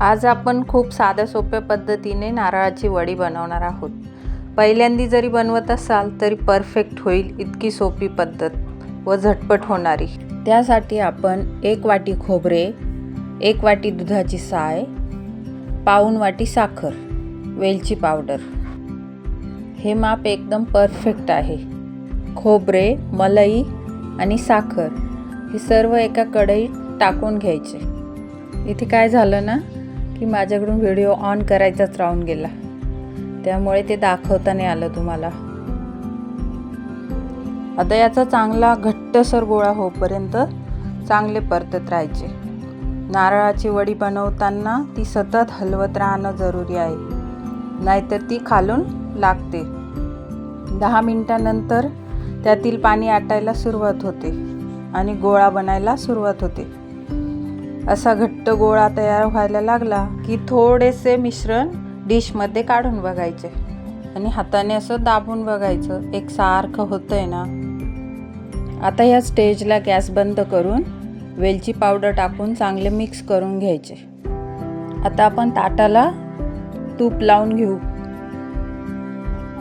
आज आपण खूप साध्या सोप्या पद्धतीने नारळाची वडी बनवणार आहोत. पहिल्यांदी जरी बनवत असाल तरी परफेक्ट होईल इतकी सोपी पद्धत व झटपट होणारी. त्यासाठी आपण एक वाटी खोबरे एक वाटी दुधाची साय पाऊण वाटी साखर वेलची पावडर. हे माप एकदम परफेक्ट आहे. खोबरे मलई आणि साखर हे सर्व एका कढईत टाकून घ्यायचे. इथे काय झालं ना? की माझ्याकडून व्हिडिओ ऑन करायचाच राहून गेला. त्यामुळे ते दाखवता नाही आलं तुम्हाला. आता याचा चांगला घट्टसर गोळा होईपर्यंत चांगले परतत राहायचे. नारळाची वडी बनवताना ती सतत हलवत राहणं जरुरी आहे. नाहीतर ती खालून लागते. दहा मिनटानंतर त्यातील पाणी आटायला सुरुवात होते आणि गोळा बनायला सुरुवात होते. असा घट्ट गोळा तयार व्हायला लागला की थोडेसे मिश्रण डिशमध्ये काढून बघायचे. आणि हाताने असं दाबून बघायचं एक सारखं होतंय ना. आता ह्या स्टेजला गॅस बंद करून वेलची पावडर टाकून चांगले मिक्स करून घ्यायचे. आता आपण ताटाला तूप लावून घेऊ.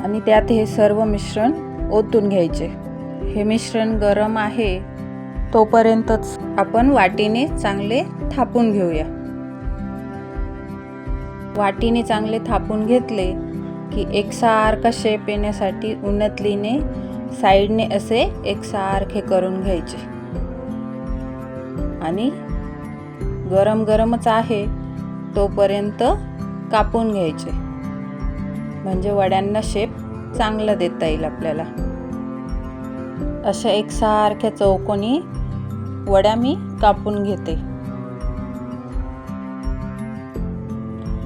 आणि त्यात हे सर्व मिश्रण ओतून घ्यायचे. हे मिश्रण गरम आहे तोपर्यंतच आपण वाटीने चांगले थापून घेऊया. वाटीने चांगले थापून घेतले की एकसारखा शेप येण्यासाठी उन्हातलीने साईडने असे एकसारखे करून घ्यायचे. आणि गरम गरमच आहे तोपर्यंत कापून घ्यायचे. म्हणजे वड्यांना शेप चांगला देता येईल आपल्याला. अशा एकसारख्या चौकोनी वड्या मी कापून घेते.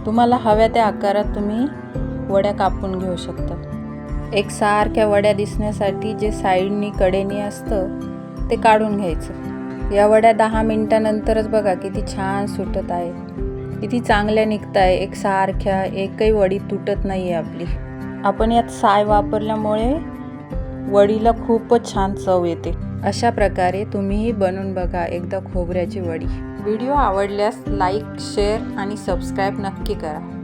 तुम्हाला हव्या त्या आकारात तुम्ही वड्या कापून घेऊ शकता. एक सारख्या वड्या दिसण्यासाठी जे साईडनी कडेनी असतं ते काढून घ्यायचं. या वड्या दहा मिनटानंतरच बघा किती छान सुटत आहे. किती चांगल्या निघत आहे एकसारख्या एकही वडी तुटत नाही आहे आपली. आपण यात साय वापरल्यामुळे वडीला खूपच छान चव येते. अशा प्रकारे तुम्हीही बनवून बघा एकदा खोबऱ्याची वडी. व्हिडिओ आवडल्यास लाईक शेअर आणि सबस्क्राईब नक्की करा.